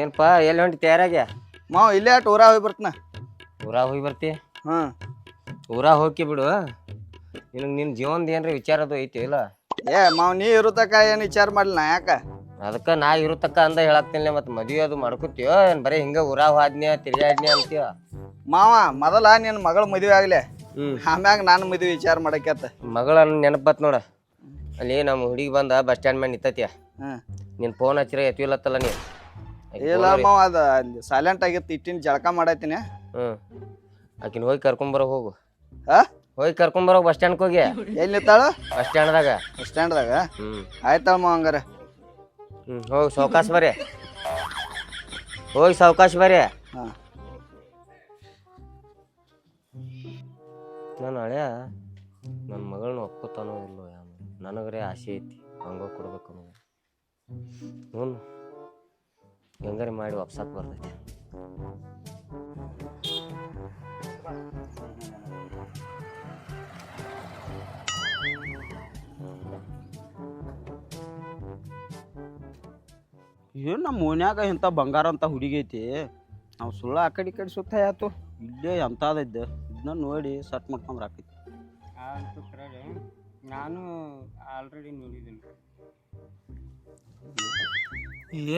ಏನಪ್ಪ ಎಲ್ಲಿ ಹೊಂಟಿ ತಯಾರಾಗ್ಯ? ಮಾವ ಇಲ್ಲೇ ಟೂರ ಹೋಗಿ ಬರ್ತನ. ಊರಾಗ ಹೋಗಿ ಬರ್ತಿ? ಹ್ಮ್ ಊರಾಗ ಹೋಗಿ ಬಿಡು. ನಿನಗೆ ನಿನ್ನ ಜೀವನದ ಏನ್ರಿ ವಿಚಾರ ಅದು ಐತಿ ಇಲ್ಲ? ಏ ಮಾವ್ ನೀ ಇರುತ್ತಕ ಏನ್ ವಿಚಾರ ಮಾಡ್ಲಿ ನಾ ಯಾಕ? ಅದಕ್ಕೆ ನಾ ಇರುತಕ್ಕ ಅಂದ ಹೇಳಾಕ್ತಿಲ್ಲ ಮತ್ತೆ ಮದುವೆ ಅದು ಮಾಡ್ಕೊತೀಯೋ ಏನ್ ಬರೀ ಹಿಂಗ ಊರ ಹೋದ್ನ್ಯ ತಿರ್ಗಾಡ್ನಿ ಅಂತೀಯ? ಮಾವ ಮೊದಲ ನಿನ್ ಮಗಳ ಮದುವೆ ಆಗ್ಲಿ. ಹ್ಮ್. ಆಮ್ಯಾಗ ನಾನು ಮದುವೆ ವಿಚಾರ ಮಾಡಕ್ಯತ್ತ ಮಗಳ ನೆನಪತ್ ನೋಡ. ಅಲ್ಲಿ ನಮ್ಮ ಹುಡುಗಿ ಬಂದ ಬಸ್ ಸ್ಟ್ಯಾಂಡ್ ಮೇಲೆ ನಿಂತತಿಯ? ಹ್ಮ್ ನಿನ್ ಫೋನ್ ಹಚ್ಚಿರ ಎತ್ತಿಲ್ಲತ್ತಲ್ಲ ನೀ? ಇಲ್ಲ ಮಾವ ಅದ ಸೈಲೆಂಟ್ ಆಗಿತ್ತು ಇಟ್ಟಿನ ಜಳಕ ಮಾಡತ್ತೀನಿ ಹ್ಮ್. ಆಕಿನ ಹೋಗಿ ಕರ್ಕೊಂಬರ ಹೋಗು. ಹಾ? ಹೋಗಿ ಕರ್ಕೊಂಬರೋ ಬಸ್ ಸ್ಟ್ಯಾಂಡ್ಗೆ ಹೋಗಿ. ಎಲ್ಲಿ ನಿಂತಾಳು? ಬಸ್ ಸ್ಟ್ಯಾಂಡ್ದಾಗ. ಬಸ್ ಸ್ಟ್ಯಾಂಡ್ದಾಗ? ಹ್ಮ್. ಆಯ್ತಾಳ ಮಾವ ಹಂಗಾರ. ಹ್ಮ್ ಹೋಗಿ ಸಾವ್ಕಾಶ ಬರ್ರಿ ಹೋಗಿ ಸಾವ್ಕಾಶ ಬರ್ರಿ ಹಾ. ನಾನು ಹಳೆಯ ನನ್ನ ಮಗಳನ್ನ ಒಪ್ಕೋತಾನೋ ಇಲ್ಲೋ ಯಾವ ನನಗರೆ ಆಸೆ ಐತಿ ಹಂಗೋ ಕೊಡ್ಬೇಕು ಅನ್ನೋದು. ಹ್ಞೂ ಹೆಂಗಾರೆ ಮಾಡಿ ವಾಪಸಾಕ್ ಬರ್ತೈತಿ. ಏನು ನಮ್ಮ ಓನ್ಯಾಗ ಇಂಥ ಬಂಗಾರ ಅಂತ ಹುಡುಗಿ ಐತಿ? ನಾವು ಸುಳ್ಳು ಆ ಕಡೆ ಈ ಕಡೆ ಸುತ್ತ ಆಯ್ತು. ಇಲ್ಲೇ ಎಂಥದೈತೆ ಇದನ್ನ ನೋಡಿ ಸಟ್ ಮಾಡ್ಕೊಂಡ್ರೆ ಆಕೈತಿ ನಾನು ಆಲ್ರೆಡಿ ನೋಡಿದ್ದೀನಿ.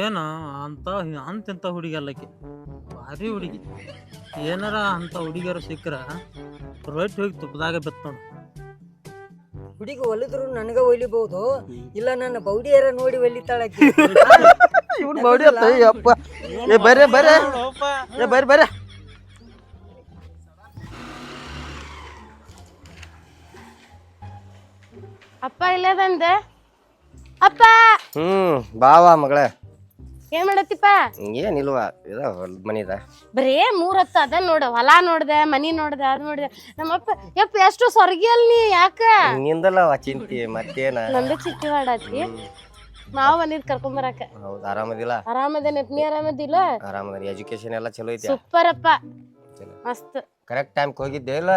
ಏನ ಅಂತ ಅಂತಿಂತ ಹುಡುಗಿ ಅಲ್ಲಕ್ಕೆ ಭಾರಿ ಹುಡುಗಿ. ಏನಾರ ಅಂತ ಹುಡುಗಿಯರು ಸಿಕ್ಕರ ರೊಟ್ಟಿ ಹೋಗಿ ತುಪ್ಪದಾಗ ಬಿತ್ತೋಣ ನೋಡು. ಹುಡುಗಿ ಒಲಿದ್ರು ನನಗ ಒಲಿಬಹುದು. ಇಲ್ಲ ನನ್ನ ಬೌಡಿಯರ ನೋಡಿ ಒಲಿತಾಳಕ್ಕೆ ಆಕಿ. ಇವ್ನು ಬೌಡಿ ಅತ್ತ ಅಪ್ಪ. ಏ ಬರ್ರಿ ಬರ್ರಿ ಏ ಬರ್ರಿ ಬರ್ರಿ ಅಪ್ಪ ಇಲ್ಲೇ ಬಂದೆ ಅಪ್ಪ! ಹ್ಮ್ ಬಾವಾ ಮಗಳೇ. ಏನ್ ಮಾಡತ್ತಿಪ್ಪ? ಏನಿಲ್ವ ಇದ ಹೊಲ್ದ ಮನಿದ ಬರೇ ಮೂರ್ ಹತ್ತು ಅದ ನೋಡ ಹೊಲ ನೋಡ್ದೆ ಮನಿ ನೋಡ್ದೆ ಅದ್ ನೋಡ್ದೆ. ನಮ್ಮಪ್ಪ ಯಪ್ಪ ಎಷ್ಟು ಸ್ವರ್ಗಿ ಅಲ್ ನೀ ಯಾಕ? ನಿಂದಲ್ಲ ಚಿಂತಿ ಮತ್ತೇನ? ನಂದು ಚಿಟ್ಟಿ ಮಾಡಾತಿ ಮಾವ ಬಂದಿದ್ ಕರ್ಕೊಂಡ್ ಬರಾಕ. ಹೌದು ಆರಾಮದಿಲ್ಲ? ಆರಾಮದೇನ ನೀ ಆರಾಮದಿಲ್ಲ? ಆರಾಮದ ಎಜುಕೇಶನ್ ಎಲ್ಲ ಚಲೋ ಐತಿ ಸೂಪರ್ ಅಪ್ಪ ಮಸ್ತ್. ಕರೆಕ್ಟ್ ಟೈಮ್ ಹೋಗಿದ್ದೆ ಇಲ್ಲ?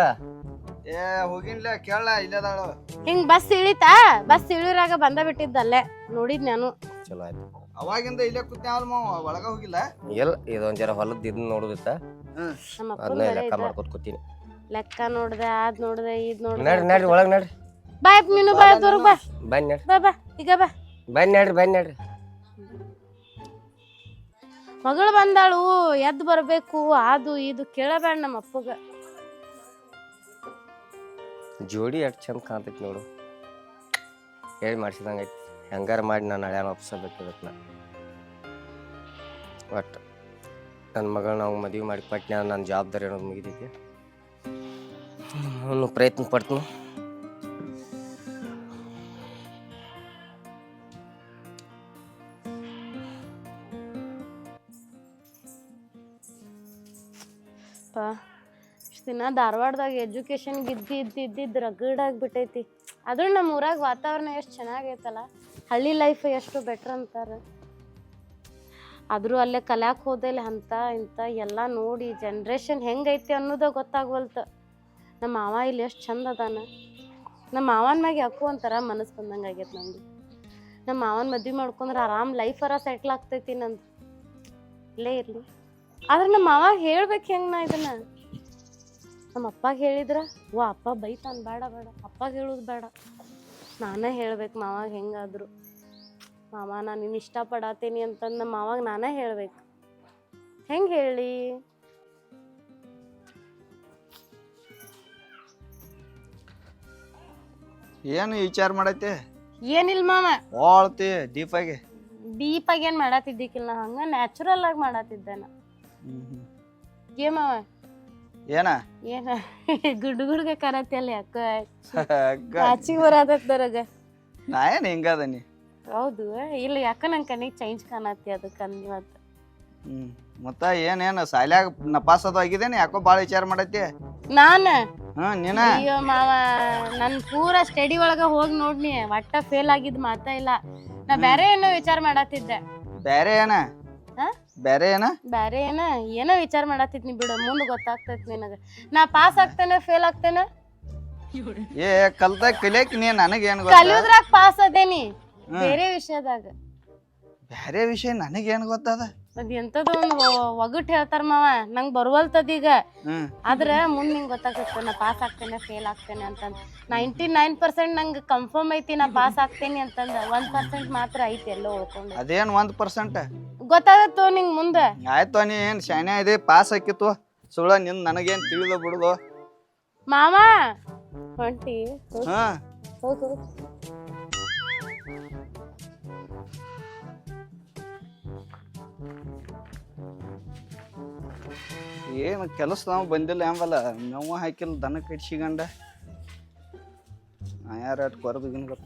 ಏ ಹೋಗಿನ್ಲ ಕೇಳ ಇಲ್ಲದಾಳು. ಹಿಂಗ್ ಬಸ್ ಇಳಿತಾ? ಬಸ್ ಇಳಿರಾಗ ಬಂದ ಬಿಟ್ಟಿದ್ದಲ್ಲೇ. ನೋಡಿದ್ ನಾನು. ಚಲೋ ಆಯ್ತು. ಅವಾಗಿಂದ ಇಲ್ಲೇ ಕೂತ್ಯಾವಲ್ ಮಾವ ಒಳಗ ಹೋಗಿಲ್ಲ? ಇಲ್ಲ ಇದೊಂದ್ ಜರ ಹೊಲದ ಇದ್ ನೋಡುದಿತ್ತ? ನಮ್ಮ ಅಪ್ಪನ್ ಅದನ್ನ ಬರೇ ಲೆಕ್ಕ ಇದ. ಮಾಡ್ಕೊತ ಕೂತೀನಿ. ಲೆಕ್ಕ ನೋಡ್ದೆ ಅದ್ ನೋಡ್ದೆ ಇದ್ ನಡ್ರಿ ನೋಡ್ದೆ. ನಡ್ರಿ ಒಳಗ್ ನಡ್ರಿ. ಬಾಯ್ ಮೀನು ಬಾಯ್ ದೂರ ಬಾ. ಬನ್ನಿ ನಡ್ರಿ. ಬಾ ಬಾ ಈಗ ಬಾ. ಬನ್ನಿ ನಡ್ರಿ ಬನ್ನಿ ಮಗಳು ಬಂದಾಳು ಎದ್ದು ಬರಬೇಕು ಅದು ಇದು ಕೇಳಬೇಡ ನಮ್ಮ ಅಪ್ಪಗ. ಜೋಡಿ ಎಷ್ಟು ಚಂದ ಕಾಣ್ತೈತಿ ನೋಡು. ಹೇಳಿ ಮಾಡ್ಸಿದಂಗೆ ಐತಿ ಹೆಂಗಾರ ಮಾಡಿ ನಾನು ಹಳ್ಯಾನ ಒಪ್ಸಬೇಕು ಇದಕ್ಕೆ ನಾ ಒಟ್ಟು ನನ್ನ ಮಗಳು ನಾವು ಮದುವೆ ಮಾಡಿ ಪಟ್ನೆ ನನ್ನ ಜವಾಬ್ದಾರಿ ಅನ್ನೋದು ಮುಗಿದೈತಿ. ಅವನು ಪ್ರಯತ್ನ ಪಡ್ತೀನಿ. ಧಾರವಾಡದಾಗ ಇದ್ದು ಇದ್ದಿದ್ದು ರಗಡ್ ಆಗ್ಬಿಟ್ಟೈತಿ. ಆದ್ರೂ ನಮ್ಮ ಊರಾಗ ವಾತಾವರಣ ಎಷ್ಟು ಚೆನ್ನಾಗೈತಲ್ಲ, ಹಳ್ಳಿ ಲೈಫ್ ಎಷ್ಟು ಬೆಟ್ರ್ ಅಂತಾರೆ. ಆದ್ರೂ ಅಲ್ಲೇ ಕಲ್ಯಾಕ್ ಹೋದಲ್ಲಿ ಅಂತ ಇಂಥ ಎಲ್ಲ ನೋಡಿ ಜನ್ರೇಷನ್ ಹೆಂಗೈತಿ ಅನ್ನೋದ ಗೊತ್ತಾಗ್ವಲ್ತ. ನಮ್ಮ ಮಾವ ಇಲ್ಲಿ ಎಷ್ಟು ಚಂದ ಅದಾನ. ನಮ್ಮ ಮಾವನ ಮ್ಯಾಗ ಯಾಕೋ ಒಂಥರ ಮನಸ್ಸು ಬಂದಂಗೆ ಆಗೈತೆ ನಂದು. ನಮ್ಮ ಮಾವನ ಮದ್ವೆ ಮಾಡ್ಕೊಂಡ್ರೆ ಆರಾಮ್ ಲೈಫರ ಸೆಟ್ಲ್ ಆಗ್ತೈತಿ ನಂದು. ಇಲ್ಲೇ ಇರಲಿ. ಆದ್ರೆ ನಮ್ಮ ಮಾವ ಹೇಳ್ಬೇಕು ಹೆಂಗ್ ನಾ ಇದನ್ನ? ನಮ್ಮ ಅಪ್ಪಾಗ ಹೇಳಿದ್ರ ಓ ಅಪ್ಪ ಬೈತಾನ ಬೇಡ ಬೇಡ ಅಪ್ಪಾಗ ಹೇಳೋದು ಬೇಡ. ನಾನೇ ಹೇಳ್ಬೇಕು ಮಾವಾಗ ಹೆಂಗಾದ್ರು. ಮಾವ ನಾನು ನಿನ್ನ ಇಷ್ಟಪಡತ್ತೀನಿ ಅಂತಂದು ನಮ್ಮ ಮಾವಾಗ ನಾನೇ ಹೇಳ್ಬೇಕು. ಹೆಂಗೆ ಹೇಳಿ? ಏನು ವಿಚಾರ ಮಾಡತ್ತೆ ಏನಿಲ್ಲ ಮಾವ? ಓಳ್ತಿ ದೀಪಾಗಿ ದೀಪಾಗಿ ಏನು ಮಾಡತ್ತಿದ್ದಿಕ್ಕಿಲ್ಲ ಹಂಗ ನ್ಯಾಚುರಲ್ ಆಗಿ ಮಾಡತ್ತಿದ್ದೆ ನಾ. ಏ ಮಾವ? ಏನ? ಏನ? ಗುಡ್ ಗುಡ್ಗ ಕರತಿಯಲ್ಲ ಅಕ್ಕ. ಆಚಿಗೆ ಬರತೈತ್ ನನಗ ನಾ ಏನ್ ಹಿಂಗದನಿ ಹೌದು. ಇಲ್ಲ ಯಾಕ ನಂಗೆ ಕಣ್ಣಿಗೆ ಚೇಂಜ್ ಕಾಣತ್ತಿ ಅದಕ್ಕೆ ಅಂದಿ ಮತ್ತೆ ಹ್ಮ್. ಮತ್ತ ಏನೇನು ಸಾಲ್ಯಾಗ ನಪಾಸದು ಆಗಿದೇನಿ ಯಾಕೋ ಬಾಳ ವಿಚಾರ ಮಾಡೈತಿ ನಾನು? ಹಾ ನೀನ? ಅಯ್ಯೋ ಮಾವ ನನ್ ಪೂರ ಸ್ಟಡಿ ಒಳಗ ಹೋಗಿ ನೋಡ್ನಿ ಒಟ್ಟ ಫೇಲ್ ಆಗಿದ್ ಮಾತ ಇಲ್ಲ. ನಾ ಬೇರೆ ಏನೋ ವಿಚಾರ ಮಾಡತ್ತಿದ್ದೆ. ಬೇರೆ ಏನ? ಬೇರೆ ಏನ? ಬ್ಯಾರೆ ಏನ? ಏನೋ ವಿಚಾರ ಮಾಡತ್ತಿದ್ನಿ ಬಿಡು ಮುಂದೆ ಗೊತ್ತಾಗ್ತೈತಿ ನಿನಗ. ನಾ ಪಾಸ್ ಆಗ್ತೇನೆ ಫೇಲ್ ಆಗ್ತೇನೆ? ಏ ಕಲ್ತ ಕಲಿಯಕ್ ನೀ ನನಗೇನ್ ಗೊತ್ತ? ಕಲಿಯೋದ್ರಾಗ ಪಾಸ್ ಅದೇನಿ ಬೇರೆ ವಿಷಯದಾಗ. ಬೇರೆ ವಿಷಯ ನನಗೇನ್ ಗೊತ್ತದ? ಅದ್ ಎಂತದೋ ಒಂದ್ ಒಗಟ್ ಹೇಳ್ತಾರ ಮಾವ ನಂಗ್ ಬರುವಲ್ತದೀಗ ಈಗ. ಆದ್ರ ಮುಂದ್ ನಿಂಗ್ ಗೊತ್ತಾಗುತ್ತೆ ನಾ ಪಾಸ್ ಆಗ್ತೇನೆ ಫೇಲ್ ಆಗ್ತೇನೆ ಅಂತಂದ್. ನೈಂಟಿ ನೈನ್ ಪರ್ಸೆಂಟ್ ನಂಗೆ ಕನ್ಫರ್ಮ್ ಐತಿ ನಾ ಪಾಸ್ ಆಗ್ತೇನೆ ಅಂತಂದ. ಒಂದ್ ಪರ್ಸೆಂಟ್ ಮಾತ್ರ ಐತಿ ಎಲ್ಲೋ ಉಳ್ಕೊಂಡು. ಅದೇನ್ ಒಂದ್ ಪರ್ಸೆಂಟ್? ಗೊತ್ತಾಗತ್ತೋ ನಿಂಗ್ ಮುಂದೆ? ಆಯ್ತು ನೀ ಏನ್ ಶಾನೆ ಇದೆ? ಪಾಸ್ ಹಾಕಿತ್ತು ಸುಳ್ಳ ನಿನ್ ನನಗೇನ್ ತಿಳಿದು ಬಿಡುದು ಮಾಮ! ಹೊಂಟಿ ಹಾ. ಹೋಗ್. ಏನು ಕೆಲಸ ನಾವು ಬಂದಿಲ್ಲ ಎಂಬಲ್ಲ ನೋವು ಹಾಕಿಲ್ಲ ದನ ಕಟ್ಸಿಗಂಡ ಯಾರ ಕೊರದು ಗೊತ್ತ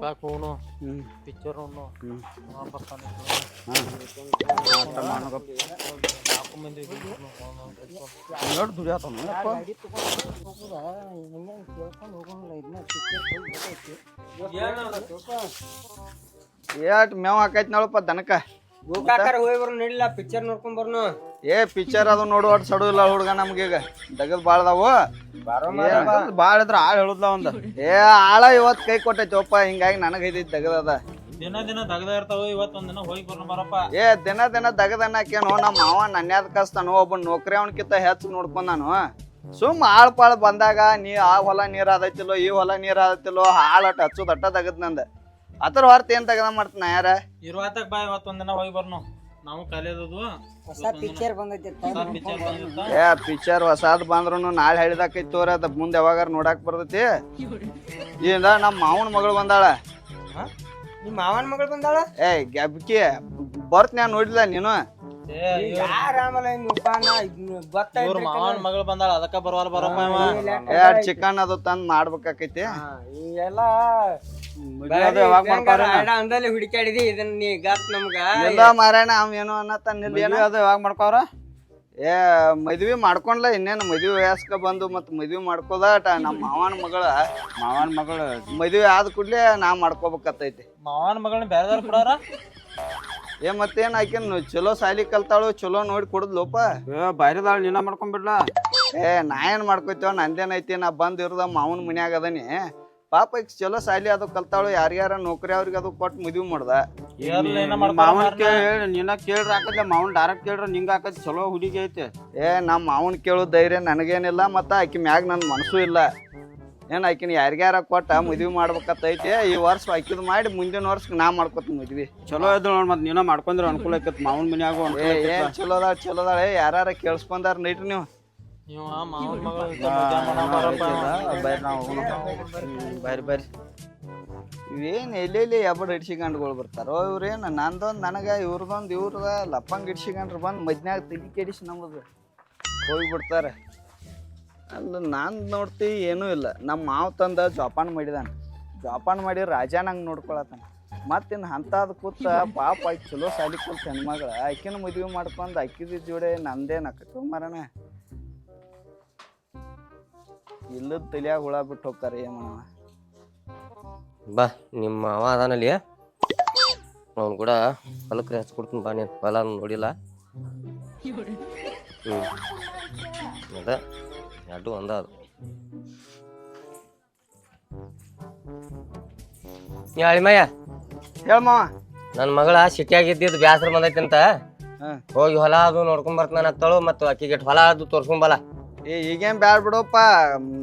ಹೋಗೋನು ಹ್ಮ್ ಪಿಕ್ಚರ್ ಬರ್ತಾನೆ. ನಾಲ್ಕು ಮಂದಿ ನೋಡಿ ದುಡಿಯಾತನ ಏಟ್ ಮೇವ್ ಹಾಕೈತಿ ನೋಡಪ್ಪ ದನಕ ಗೋಕಾಕರ ಹೋಗಿ ನಡಿಲ್ಲ ಪಿಕ್ಚರ್ ನೋಡ್ಕೊಂಡ್ ಬರ್ನು ಏ ಪಿಕ್ಚರ್ ಅದು ನೋಡು ಒಟ್ಟು ಸಡು ಇಲ್ಲ ಹುಡುಗ ನಮ್ಗೀಗ ದಗದ್ ಬಾಳ್ದಾವು ಬಾಳ ಇದ್ರ ಆಳ್ ಹೇಳುದ್ಲ ಒಂದ್ ಏ ಆಳ ಇವತ್ ಕೈ ಕೊಟ್ಟೈತೋಪ್ಪ ಹಿಂಗಾಗಿ ನನಗ್ ಐದೈತಿ ದಗದದ ದಿನ ದಿನ ದಗದ ಇರ್ತಾವ ಇವತ್ತೊಂದ್ ದಿನ ಹೋಗಿ ಬರೋಣ ಬರಪ್ಪ. ಏ ದಿನ ದಿನ ದಗದನ್ನಕೇನು ನಮ್ಮ ಮಾವ ನನ್ಯಾದ ಕಸ್ತಾನು ಒಬ್ಬ ನೌಕರಿ ಅವನಕಿಂತ ಹೆಚ್ಚು ನೋಡ್ಕೊಂಡಾನು. ಸುಮ್ ಆಳ್ ಪಾಳ್ ಬಂದಾಗ ನೀ ಆ ಹೊಲ ನೀರ್ ಆದೈತಿಲ್ಲೋ ಈ ಹೊಲ ನೀರ್ ಆದೈತಿಲ್ಲೋ ಆಳ್ ಅಟ್ ದಟ್ಟ ಅಟ್ಟ ತಗದ್ ನಂದ. ಅದ್ರ ಹೊರತು ಏನ್ ತಗದ ಮಾಡ್ತಾನ ಯಾರ? ಇರುವಾತಕ್ ಬಾ ಇವತ್ತೊಂದ್ ದಿನ ಹೋಗಿ ಬರ್ನು. ನಾವು ಕಲಿಯೋದು ಹೊಸ ಪಿಕ್ಚರ್ ಬಂದೈತಿ ಪಿಕ್ಚರ್ ಬಂದಿರ್ತ ಏ ಪಿಕ್ಚರ್ ಹೊಸಾದ್ ಬಂದ್ರು ನಾಳೆ ಹೇಳಿದಾಕೈತಿ ತೋರ ಅದ ಮುಂದೆ ಯಾವಾಗಾರ ನೋಡಾಕ್ ಬರ್ತೈತಿ. ಈಗ ನಮ್ಮ ಮಾವನ ಮಗಳು ಬಂದಾಳ. ನಿಮ್ ಮಾವನ ಮಗಳು ಬಂದಾಳ? ಏ ಗ್ಯಾಬ್ಕಿ ಬರ್ತ್ ನಾ ನೋಡಿಲ್ಲ ನೀನು? ಯಾರ ಆಮೇಲೆ ಹಿಂಗ್ ನಾ ಇವ್ರ ಗೊತ್ತಾಯ್ತು ಮಾವನ್ ಮಗಳು ಬಂದಾಳ ಅದಕ್ಕ ಬರವಲ್ಲ ಬರಪ್ಪ ಇವ. ಏ ಚಿಕನ್ ಅದು ತಂದ್ ಮಾಡ್ಬೇಕಾಕೈತಿ. ಈಗೆಲ್ಲ ಅದು ಯಾವಾಗ ಮಾಡ್ತಾರ ಅಂದಲ್ಲಿ ಹುಡುಕಾಡಿದಿ ಇದನ್ನ ನೀ ಗತ್ ನಮ್ಗ. ಎಲ್ಲ ಮಾರಾಯಣ ಅವ್ ಏನು ಅನ್ನತ್ತಾನಿಲ್ಲ ಏನ? ಅದು ಯಾವಾಗ ಮಾಡ್ಕೋರ ಏ ಮದ್ವಿ ಮಾಡ್ಕೊಂಡ್ಲ ಇನ್ನೇನು ಮದ್ವಿ ವಯಸ್ಕ ಬಂದು ಮತ್ ಮದ್ವಿ ಮಾಡ್ಕೋದಾಟ ನಮ್ಮ ಮಾವನ ಮಗಳ. ಮಾವನ ಮಗಳು. ಮದ್ವಿ ಆದ ಕೂಡ್ಲೇ ನಾ ಮಾಡ್ಕೋಬೇಕತ್ತೈತಿ. ಮಾವನ ಮಗಳ ಬೇರೆದವ್ರು ಕೊಡೋರ? ಏ ಮತ್ತೇನ್ ಆಕಿನ್ ಚಲೋ ಸಾಲಿ ಕಲ್ತಾಳು ಚಲೋ ನೋಡಿ ಕೊಡುದ್ಲೋಪ? ಏ ಬಾರಿದಾಳ ನೀನ ಮಾಡ್ಕೊಂಡ್ಬಿಡ್ಲ ಏ ನಾ ಏನ್ ಮಾಡ್ಕೊತೇವ ನಂದೇನೈತಿ ನಾ ಬಂದ್ ಇರ್ದ ಮಾವನ್ ಮನ್ಯಾಗ ಅದನಿ. ಪಾಪ ಈಗ ಚಲೋ ಸಾಲಿ ಅದು ಕಲ್ತಾಳು ಯಾರ್ಯಾರ ನೌಕರಿ ಅವ್ರಿಗೆ ಅದು ಕೊಟ್ಟು ಮದ್ವಿ ಮಾಡ್ದ. ಏರ್ಲ ಏನ ಮಾವನ್ ಕೇಳಿ ನೀನ ಕೇಳ್ರ ಹಾಕತ್ಲೆ ಮಾವನ್ ಡೈರೆಕ್ಟ್ ಕೇಳ್ರ ನಿಂಗ ಹಾಕದ್ ಚಲೋ ಹುಡುಗಿ ಐತೆ. ಏ ನಮ್ಮ ಮಾವನ್ ಕೇಳೋ ಧೈರ್ಯ ನನಗೇನಿಲ್ಲ ಮತ್ತ ಆಕಿ ಮ್ಯಾಗ ನನ್ ಮನಸ್ಸು ಇಲ್ಲ. ಏನ್ ಆಕಿನ ಯಾರಿಗ್ಯಾರ ಕೊಟ್ಟ ಮದ್ವಿ ಮಾಡ್ಬೇಕತ್ತೈತಿ ಈ ವರ್ಷ ಆಕಿದ್ ಮಾಡಿ ಮುಂದಿನ ವರ್ಷ ನಾ ಮಾಡ್ಕೊತ ಮದ್ವಿ. ಚಲೋ ಇದ್ ನೋಡ್ ಮತ್ ನೀನ ಮಾಡ್ಕೊಂಡ್ರ ಅನುಕೂಲ ಆಕತ್ ಮಾವನ್ ಮನ್ಯಾಗು ಏ ಏನ್. ಚಲೋ ಅದಾಳ ಚಲೋ ಅದಾಳ ಏ ಯಾರ ಕೇಳಿಸ್ಕೊಂಡಾರ ನೈಟ್ರಿ ನೀವು? ಬರ್ರಿ ಬರ್ರಿ ಇವೇನ್ ಎಲ್ಲೆಲ್ಲಿ ಎಬ್ಬಡ್ ಹಿಡ್ಸಿಕೊಂಡ್ಗಳು ಬರ್ತಾರೋ ಇವ್ರೇನ್? ನಂದೊಂದ್ ನನಗ ಇವ್ರದೊಂದ್ ಇವ್ರದ ಲಪ್ಪಂಗ್ ಹಿಡ್ಸಿಕೊಂಡ್ರ ಬಂದು ಮದ್ನ್ಯಾಗ ತೆಗಿ ಕೆಡಿಸಿ ನಮ್ಮದು ಹೋಗ್ಬಿಡ್ತಾರ. ಅಲ್ಲ, ನಾನು ನೋಡ್ತಿ ಏನೂ ಇಲ್ಲ. ನಮ್ಮ ಮಾವ ತಂದ ಜೋಪಾನ ಮಾಡಿದಾನೆ. ಜೋಪಾನ ಮಾಡಿ ರಾಜ ನಂಗೆ ನೋಡ್ಕೊಳತಾನ ಮತ್ತಿನ್ ಅಂಥದ್ದು ಕೂತ ಪಾಪ ಆಯ್ತು ಚಲೋ ಸಾಲಿ ಕೂತ್ ಹೆಣ್ಮಗಳ. ಆಕಿನ ಮದ್ವಿ ಮಾಡ್ಕೊಂಡು ಅಕ್ಕಿದ ಜೋಡೆ ನಂದೇ ನಕ್ಕ ಮರಣ ಇಲ್ಲದ ತಲಿಯಾಗ ಹುಳ ಬಿಟ್ಟು ಹೋಗ್ತಾರೆ ಏನ್ ಬಾ ನಿಮ್ಮ ಅವ ಅದಾನಲ್ಲಿ. ಅವ್ನು ಕೂಡ ಹೊಲಕ್ಕೆ ಹಚ್ಚಿ ಕೊಡ್ತೀನಿ ಬಾ ನೀನು. ಹೊಲ ನೋಡಿಲ್ಲ. ಹ್ಞೂ ಅದ. ಎರಡು ಒಂದ ಅದು ಅಳಿಮಯ್ಯ ಹೇಳಮ್ಮ ಮಾವ. ನನ್ನ ಮಗಳ ಸಿಟಿಯಾಗಿದ್ದಿದ್ದು ಬ್ಯಾಸರ ಬಂದೈತಿಂತ? ಹೋಗಿ ಹೊಲ ಅದು ನೋಡ್ಕೊಂಡ್ ಬರ್ತಾನ ಅತ್ತಳು ಮತ್ತು ಅಕ್ಕಿಗೆ ಹೊಲ ಅದು ತೋರ್ಸ್ಕೊಂಬಲ್ಲ ಏ ಈಗೇನ್ ಬ್ಯಾಡ್ ಬಿಡಪ್ಪ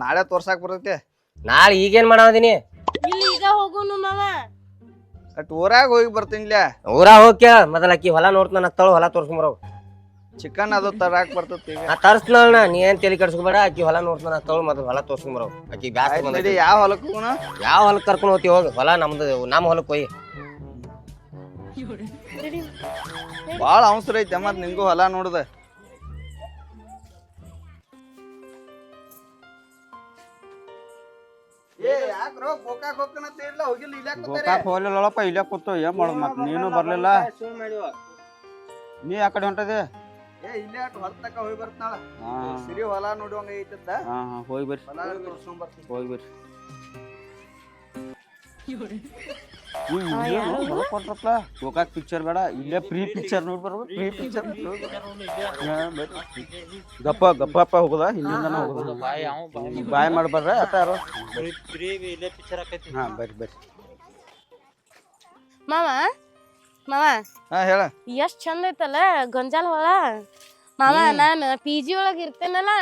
ನಾಳೆ ತೋರ್ಸಾಕ್ ಬರ್ತೈತಿ. ನಾಳೆ ಈಗೇನ್ ಮಾಡಾವದೀನಿ ಇಲ್ಲಿ ಈಗ ಹೋಗುನು ಮಾವ. ಅಟ್ ಊರಾಗ ಹೋಗಿ ಬರ್ತೀನಿಲ್ಲ ಊರಾಗ ಹೋಗ್ಯ ಮೊದಲ ಅಕ್ಕಿ ಹೊಲ ನೋಡ್ತಾನ ಅತ್ತಳು ಹೊಲ ತೋರ್ಸ್ಕೊಂಬರೋ ಚಿಕನ್ ಅದು ತರಾಕ್ ಬರ್ತೈತಿ ನಾ ನೀ ಏನ್ ತಲೆ ಕೆಡ್ಸ್ಕೊಬೇಡ ಆಕಿ ಹೊಲ ನೋಡ್ತಾನ ತೊಳ್ ಮತ್ತೆ ಹೊಲ ತೋರ್ಸ್ಕೊಂಬರೋ ಆಕಿ ನಡಿ ಬಂದೈತಿ. ಯಾವ ಹೊಲಕ್ಕೆ ಯಾವ ಹೊಲಕ್ಕೆ ಕರ್ಕೊಂಡು ಹೋಗ್ತಿ ಹೋಗಿ ಹೊಲ ನಮ್ದು ನಮ್ಮ ಹೊಲಕ್ಕೆ ಹೋಗಿ ಬಾಳ ಅವಸರ ಐತೆ ಮತ್ ನಿಂಗೂ ಹೊಲ ನೋಡ್ದ. ಏ ಯಾಕ್ರೋ ಗೋಕಾಕ್ ಹೋಗ್ಕನಂತ ಇಲ್ಲ ಹೋಗಿಲ್ಲ ಇಲ್ಲ ಗೋಕಾಕ್ ಹೋಗ್ಲಿಲ್ಲಪ್ಪ ಇಲ್ಲೇ ಕೂತು. ಏನ್ ಮಾಡೋದು ಮತ್ತೆ ನೀನು ಬರ್ಲಿಲ್ಲ? ನೀ ಆ ಕಡೆ ಹೊಂಟದೆ? ಏ ಇಲ್ಲೇ ಅಟ್ ಹೊಲ ತಕ ಹೋಗಿ ಬರ್ತಾಳ ಸಿರಿ ಹೊಲ ನೋಡುವಂಗ ಹಾ ಹಾ ಹೋಗಿ ಬರ್ರಿ. ಹೊಲ ತೋರ್ಸ್ಕೊಂಡ್ ಬರ್ತೀನಿ. ಹೋಗಿ ಬರ್ರಿ. ಕೊಟ್ರಪ್ಪ ಗೋಕಾಕ್ ಪಿಕ್ಚರ್ ಬೇಡ. ಇಲ್ಲೇ ಫ್ರೀ ಪಿಕ್ಚರ್ ನೋಡಿ ಬರ್ಬೋದು ಫ್ರೀ ಪಿಕ್ಚರ್ ಗಪ್ಪ ಗಪ್ಪಪ್ಪ ಹೋಗದ? ಇಲ್ಲಿಂದ ಹೋಗುದ? ಬಾಯಿ ಅವ ಬಾಯಿ. ಬಾಯ್ ಮಾಡಿ ಬರ್ರ ಅತ್ತಾರು ಫ್ರೀ ಇಲ್ಲೇ ಪಿಕ್ಚರ್ ಆಕೈತಿ ಹಾ ಬರ್ರಿ ಬರ್ರಿ. ಮಾವ ಮಾವ ಹಾ ಹೇಳ. ಎಷ್ಟ್ ಚಂದ ಐತಲ್ಲ ಗೊಂಜಾಲ ಹೊಳ ಮಾವ ನಾನ್ ಪಿ ಜಿ ಒಳಗ್ ಇರ್ತೇನಲ್ಲ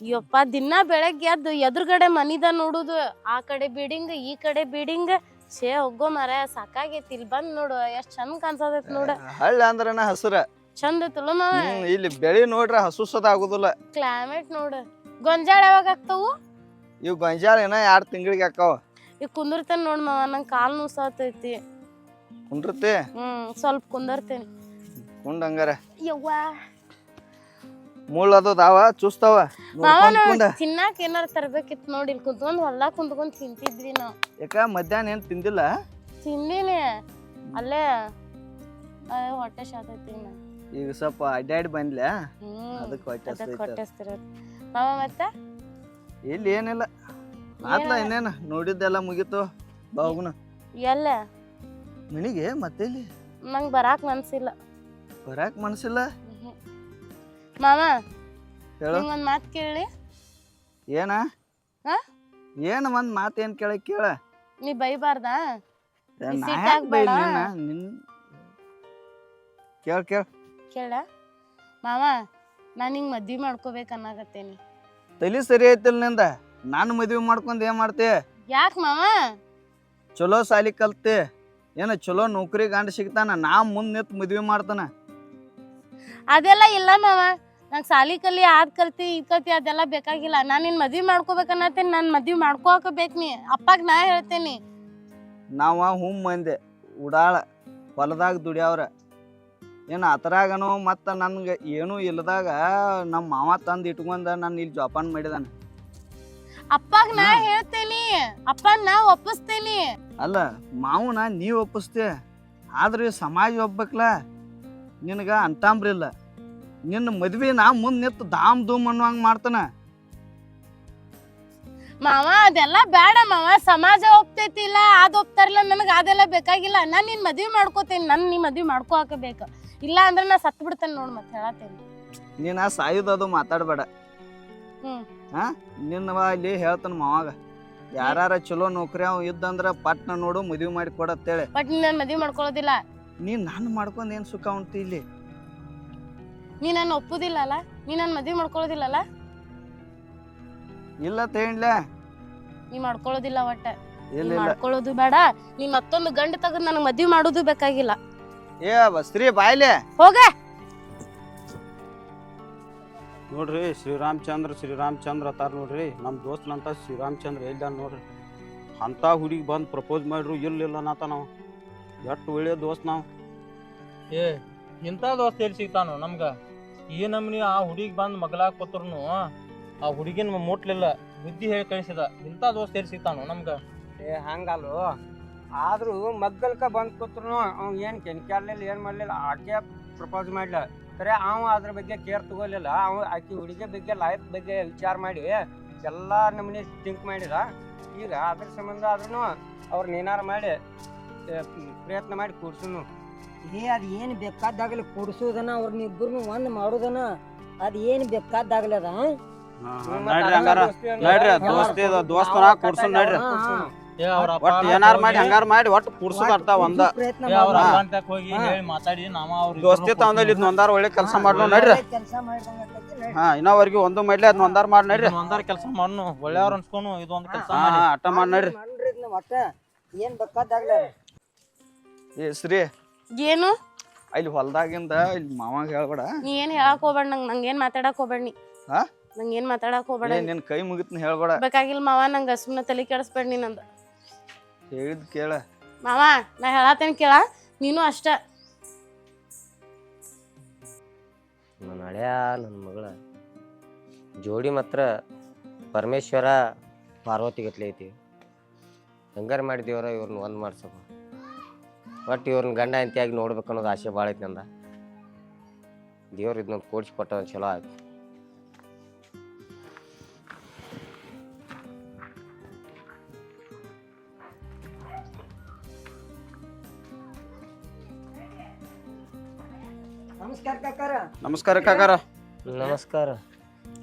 ಯಪ್ಪ ದಿನ ಬೆಳಗ್ಗೆ ಎದ್ದು ಎದುರುಗಡೆ ಮನಿದ ನೋಡುದು ಆ ಕಡೆ ಬಿಲ್ಡಿಂಗ್ ಈ ಕಡೆ ಬಿಲ್ಡಿಂಗ್ ಶೇ ಹೋಗೋ ಮರ ಸಾಕಾಗೈತಿ ಇಲ್ಲಿ ಬಂದ್ ನೋಡು ಎಷ್ಟ್ ಚಂದ ಕಾಣ್ಸತೈತಿ ನೋಡ. ಹಳ್ಳ ಅಂದ್ರನ ಹಸುರ. ಚಂದ ಐತಲ್ಲ ಮಾವ. ಹ್ಮ್ ಇಲ್ಲಿ ಬೆಳಿ ನೋಡ್ರ ಹಸುಸದ ಆಗುದಿಲ್ಲ. ಕ್ಲೈಮೇಟ್ ನೋಡು. ಗೊಂಜಾಳ ಯಾವಾಗ ಆಗ್ತಾವು ಇವ್ ಗೊಂಜಾಳ ಏನ ಎರಡ್ ತಿಂಗಳಿಗೆ ಹಾಕಾವ? ಈಗ ಕುಂದಿರ್ತೇನೆ ನೋಡ್ ಮಾವ ನಂಗೆ ಕಾಲ್ ನುಸಾತೈತಿ. ಕುಂಡ್ರತಿ ಹ್ಮ್ ಸ್ವಲ್ಪ ಕುಂದರ್ತೇನೆ. ಕುಂಡ್ ಹಂಗಾರ ಯವ್ವಾ ಮುಳ್ಳು ಅದು ದಾವ ಚೂಸ್ತಾವ ಕುಂಡ ತಿನ್ನಾಕ ಏನಾರ ತರಬೇಕಿತ್ತು ನೋಡಿ ಇಲ್ಲಿ ಕುಂತ್ಕೊಂಡು ಹೊಲ ಕುಂತ್ಕೊಂಡ್ ತಿಂತಿದ್ವಿ ನಾವು. ಯಾಕ ಮಧ್ಯಾಹ್ನ ಏನು ತಿಂದಿಲ್ಲ? ತಿಂದಿನಿ. ಅಲ್ಲೇ ಹೊಟ್ಟೆ ಶಾತೈತಿ ಈಗ ಸ್ವಲ್ಪ ಅಡ್ಡಾಡಿ ಬಂದ್ಲ? ಅದಕ್ಕೆ ಹೊಟ್ಟೆ ಮಾವ ಮತ್ತ? ಇಲ್ಲಿ ಏನಿಲ್ಲ. ಆತ್ಲ ಇನ್ನೇನ? ನೋಡಿದ್ದೆಲ್ಲ ಮುಗೀತು. ಬಾ ಹೋಗುನ ಎಲ್ಲ. ಮನಿಗೆ ಮತ್ತೆ ಇಲ್ಲಿ? ನಂಗೆ ಬರಾಕ್ ಮನಸಿಲ್ಲ. ಬರಾಕ್ ಮನಸಿಲ್ಲ? ಮಾಮ ಹೇಳು. ಒಂದು ಮಾತು ಕೇಳಿ. ಏನ? ಹಾ? ಏನು ಒಂದು ಮಾತು ಏನು ಕೇಳ ಕೇಳ. ನೀ ಬೈಬಾರ್ದ? ಏ, ನೀ ನಾ ಸಿಟ್ಟಾಗ್ ಯಾಕ್ ಬೈಲಿ ಬೇಡ. ನಿನ್ನ? ನಿನ್ ಕೇಳ ಕೇಳ. ಕೇಳ. ಮಾವ ನಾನು ಹಿಂಗೆ ಮದ್ವೆ ಮಾಡ್ಕೋಬೇಕು ಅನ್ನಕತ್ತೇನಿ ತಲಿ ಸರಿ ಐತಿಲ್ನಿಂದ? ನಾನು ಮದ್ವಿ ಮಾಡ್ಕೊಂಡು ಏನು ಮಾಡ್ತೀಯ ಯಾಕೆ ಮಾವ ಚಲೋ ಸಾಲಿ ಕಲ್ತಿ. ಏನ ಚಲೋ ನೌಕರಿ ಗಂಡ ಸಿಗ್ತಾನ ನಾ ಮುಂದೆ ನಿಂತು ಮದ್ವೆ ಮಾಡ್ತಾನ. ಅದೆಲ್ಲ ಇಲ್ಲ ಮಾವ. ನಂಗ್ ಸಾಲಿ ಕಲಿ ಆದ್ ಕಲ್ತಿ ಇದ್ ಕಲ್ತಿ ಅದೆಲ್ಲ ಬೇಕಾಗಿಲ್ಲ. ನಾನ್ ನಿನ್ ಮದ್ವಿ ಮಾಡ್ಕೋಬೇಕನ್ನತ್ತೇನಿ ನಾನ್ ಮದ್ವಿ ಮಾಡ್ಕೋಕ ಬೇಕು ನೀ. ಅಪ್ಪಾಗ ನಾ ಹೇಳ್ತೇನಿ. ನಾವ ಹುಮ್ ಮಂದೆ ಉಡಾಳ ಹೊಲದಾಗ ದುಡಿಯವ್ರ. ಏನು ಅತರಾಗನೋ ಮತ್ತು ನನ್ಗೆ ಏನೂ ಇಲ್ಲದಾಗ ನಮ್ಮ ಮಾವ ತಂದು ಇಟ್ಕೊಂಡ ನಾನು ಇಲ್ಲಿ ಜೋಪಾನ ಮಾಡಿದಾನ. ಅಪ್ಪಾಗ್ ನಾ ಹೇಳ್ತೇನಿ ಅಪ್ಪ ನಾ ಒಪ್ಪಿಸ್ತೇನಿ. ಅಲ್ಲ ಮಾವನ ನೀ ಒಪ್ಪಿಸ್ತೆ. ಆದ್ರೆ ಸಮಾಜ ಒಪ್ಪಬೇಕಲ್ಲ ನಿನಗ ಅಂತಾಂಬ್ರಿಲ್ಲ ನಿನ್ನ ಮದ್ವೆ ನಾ ಮುಂದೆ ನಿಂತು ದಾಮ್ ಧೂಮ್ ಅನ್ನುವಂಗೆ ಮಾಡ್ತಾನ. ಮಾವ ಅದೆಲ್ಲ ಬೇಡ ಮಾವ. ಸಮಾಜ ಒಪ್ತೈತಿ ಇಲ್ಲ ಅದ್ ಒಪ್ತಾರಿಲ್ಲ ನನಗ ಅದೆಲ್ಲ ಬೇಕಾಗಿಲ್ಲ. ನಾನು ನಿನ್ ಮದ್ವಿ ಮಾಡ್ಕೋತೇನಿ ನನ್ ನೀ ಮದ್ವಿ ಮಾಡ್ಕೋ ಹಾಕಬೇಕು. ಇಲ್ಲ ಅಂದ್ರೆ ನಾ ಸತ್ ಬಿಡ್ತೇನೆ ನೋಡ್ ಮತ್ತೆ ಹೇಳತ್ತೇನಿ ನೀನು ಆ ಸಾಯುದದು ಮಾತಾಡಬೇಡ. ಹ್ಮ್. ಹಾ? ನಿನ್ನವ ಇಲ್ಲಿ ಹೇಳ್ತಾನ ಮಾವಾಗ. ಯಾರ ಚಲೋ ನೌಕರಿ ಅವ್ ಇದ್ದಂದ್ರ ಪಟ್ನ ನೋಡು ಮದ್ವಿ ಮಾಡಿ ಕೊಡತ್ತೇಳಿ. ಬಟ್ ನನ್ ಮದ್ವಿ ಮಾಡ್ಕೊಳ್ಳೋದಿಲ್ಲ ನೀ ನಾನು ಮಾಡ್ಕೊಂಡ್ ಏನ್ ಸುಖ ಉಂಟು ಇಲ್ಲಿ? ನೀ ನನ್ನ ಒಪ್ಪುದಿಲ್ಲ ಅಲ್ಲ? ನೀ ನನ್ ಮದ್ವಿ ಮಾಡ್ಕೊಳ್ಳೋದಿಲ್ಲಲ್ಲ ಇಲ್ಲ ತೇಣ್ಲೆ ನೀ ಮಾಡ್ಕೊಳ್ಳೋದಿಲ್ಲ ಒಟ್ಟ. ನೀ ಇಲ್ಲ ಇಲ್ಲ. ಮಾಡ್ಕೊಳ್ಳೋದು ಬೇಡ. ನೀ ಮತ್ತೊಂದು ಗಂಡ ತಗದ್ ನನಗ್ ಮದ್ವಿ ಮಾಡೋದು ಬೇಕಾಗಿಲ್ಲ. ಏ ಬಸ್ರಿ ಬಾಯ್ಲೆ. ಹೋಗ. ನೋಡ್ರಿ ಶ್ರೀರಾಮಚಂದ್ರ ಶ್ರೀರಾಮಚಂದ್ರ ಅತ್ತಾರ ನೋಡ್ರಿ ನಮ್ಮ ದೋಸ್ತನಂತ ಶ್ರೀರಾಮಚಂದ್ರ ಎಲ್ಲ ನೋಡ್ರಿ. ಅಂತ ಹುಡುಗಿ ಬಂದು ಪ್ರಪೋಸ್ ಮಾಡ್ರು ಇಲ್ಲಿಲ್ಲ ನಾತ ನಾವು. ಎಷ್ಟು ಒಳ್ಳೆ ದೋಸ್ತ್ ನಾವು. ಏ ಇಂಥ ದೋಸ್ತ ಎಲ್ಲಿ ಸಿಗ್ತಾನು ನಮ್ಗೆ? ಈ ನಮ್ನಿ ಆ ಹುಡುಗಿ ಬಂದು ಮಗಲಾಗ ಕೂತ್ರು ಆ ಹುಡುಗಿನ ಮುಟ್ಲಿಲ್ಲ. ಬುದ್ಧಿ ಹೇಳಿ ಕಳಿಸಿದ. ಇಂಥ ದೋಸ್ತ ಎಲ್ಲಿ ಸಿಗ್ತಾನು ನಮ್ಗೆ? ಏ ಹಂಗಲ್ಲು. ಆದರೂ ಮಗ್ಗಲ್ಕ ಬಂದು ಕೂತ್ರು ಅವ್ನು ಏನು ಕೆನ್ಕ್ಯಾಲಿಲ್ಲ ಏನು ಮಾಡಲಿಲ್ಲ ಆಕೆ ಪ್ರಪೋಸ್ ಮಾಡ್ಲ. ಖರೆ ಅವ ಅದ್ರ ಬಗ್ಗೆ ಕೇರ್ ತಗೋಲಿಲ್ಲ. ಅವ ಆಕಿ ಹುಡುಗಿ ಬಗ್ಗೆ ಲೈಫ್ ಬಗ್ಗೆ ವಿಚಾರ ಮಾಡಿ ಎಲ್ಲ ನಮ್ಮನೆ ಥಿಂಕ್ ಮಾಡಿದ. ಈಗ ಅದ್ರ ಸಂಬಂಧ ಆದ್ರೂ ಅವ್ರನ್ನ ಏನಾರು ಮಾಡಿ ಪ್ರಯತ್ನ ಮಾಡಿ ಕೂಡ್ಸುನು. ಏ ಅದು ಏನು ಬೇಕಾದಾಗಲಿ ಕೂಡ್ಸೋದನ ಅವ್ರನ್ನ ಇಬ್ಬರು ಒಂದು ಮಾಡೋದನ? ಅದು ಏನು ಬೇಕಾದಾಗಲಿ ಅದ ನೋಡ್ರಿ ದೋಸ್ತಿ ಅದ ದೋಸ್ತನ ಕೂಡ್ಸು ನಡ್ರಿ. ಒಟ್ಟು ಏನಾರ ಮಾಡಿ ಹಂಗಾರ ಮಾಡಿ ಒಟ್ಟು ಕೂಡ್ಸೋದ್ ಅರ್ಥ ಒಂದ. ಪ್ರಯತ್ನ ಅವ್ರ ಮಾಡು. ಅಪ್ಪಂತಕ್ ಹೋಗಿ ಹೇಳಿ ಮಾತಾಡಿ ನಾವ ಅವ್ರ ದೋಸ್ತಿ ತಗೊಂಡಲ್ಲಿ ಇದ್ ಒಂದಾರ ಒಳ್ಳೆ ಕೆಲಸ ಮಾಡ್ಲು ನಡ್ರಿ. ಕೆಲ್ಸ ಮಾಡ್ದಂಗ್ ಹಾ ಇನ್ನವರೆಗೂ ಒಂದು ಮಾಡ್ಲಿ ಅದ್ ಒಂದಾರ ಮಾಡಿ ನಡ್ರಿ. ಒಂದಾರ ಕೆಲಸ ಮಾಡ್ನು ಒಳ್ಳೆಯವ್ರ ಅನ್ಸ್ಕೊನು ಇದೊಂದ್ ಕೆಲಸ ಹಾ ಮಾಡಿ. ಹಾ, ಅಟ್ಟ ಮಾಡಿ ನಡ್ರಿ. ಮಾಡ್ರಿ ಇದ್ನ ಒಟ್ಟ ಏನ್ ಬೇಕಾದಾಗಲಿ. ಏ ಶ್ರೀ. ಏನು? ಅಲ್ಲಿ ಹೊಲ್ದಾಗಿಂದ ಇಲ್ಲಿ ಮಾವಾಗ ಹೇಳ್ಬೇಡ. ನೀ ಏನ್ ಹೇಳಕ್ ಹೋಗ್ಬೇಡ ನಂಗೆ ನಂಗ್ ಏನ್ ಮಾತಾಡಕ್ ಹೋಗ್ಬೇಡ ನೀ. ಹಾ? ನಂಗ್ ಏನ್ ಮಾತಾಡಕ್ ಹೋಗ್ಬೇಡ ಏ ನಿನ್ ಕೈ ಮುಗಿತ್ನ ಹೇಳ್ಬೇಡ. ಬೇಕಾಗಿಲ್ಲ ಮಾವ ನಂಗೆ ಸುಮ್ನೆ ತಲೆ ಕೆಡಿಸ್ಬೇಡ ನೀ ನಂದು. ಹೇಳಿದ್ ಕೇಳ. ಮಾವ ನಾ ಹೇಳತ್ತೇನ್ ಕೇಳ ನೀನು ಅಷ್ಟ. ನನ್ನ ಹಳೆಯ ನನ್ನ ಮಗಳ. ಜೋಡಿ ಮಾತ್ರ ಪರಮೇಶ್ವರ ಪಾರ್ವತಿ ಗತ್ಲೆ ಐತಿ. ಹೆಂಗಾರ ಮಾಡಿ ದೇವ್ರ ಇವ್ರನ್ನ ಒಂದು ಮಾಡ್ಸಪ್ಪ. ಒಟ್ಟು ಇವ್ರನ್ನ ಗಂಡ ಅಂತಿಯಾಗಿ ನೋಡ್ಬೇಕು ಅನ್ನೋದು ಆಸೆ ಭಾಳ ಐತಿ ನಂದ. ದೇವ್ರ ಇದನ್ನ ಕೊಟ್ಟ ಚಲೋ ಆಯ್ತು ನಮಸ್ಕಾರ ಕಾಕಾರ. ನಮಸ್ಕಾರ ಕಾಕಾರ. ನಮಸ್ಕಾರ.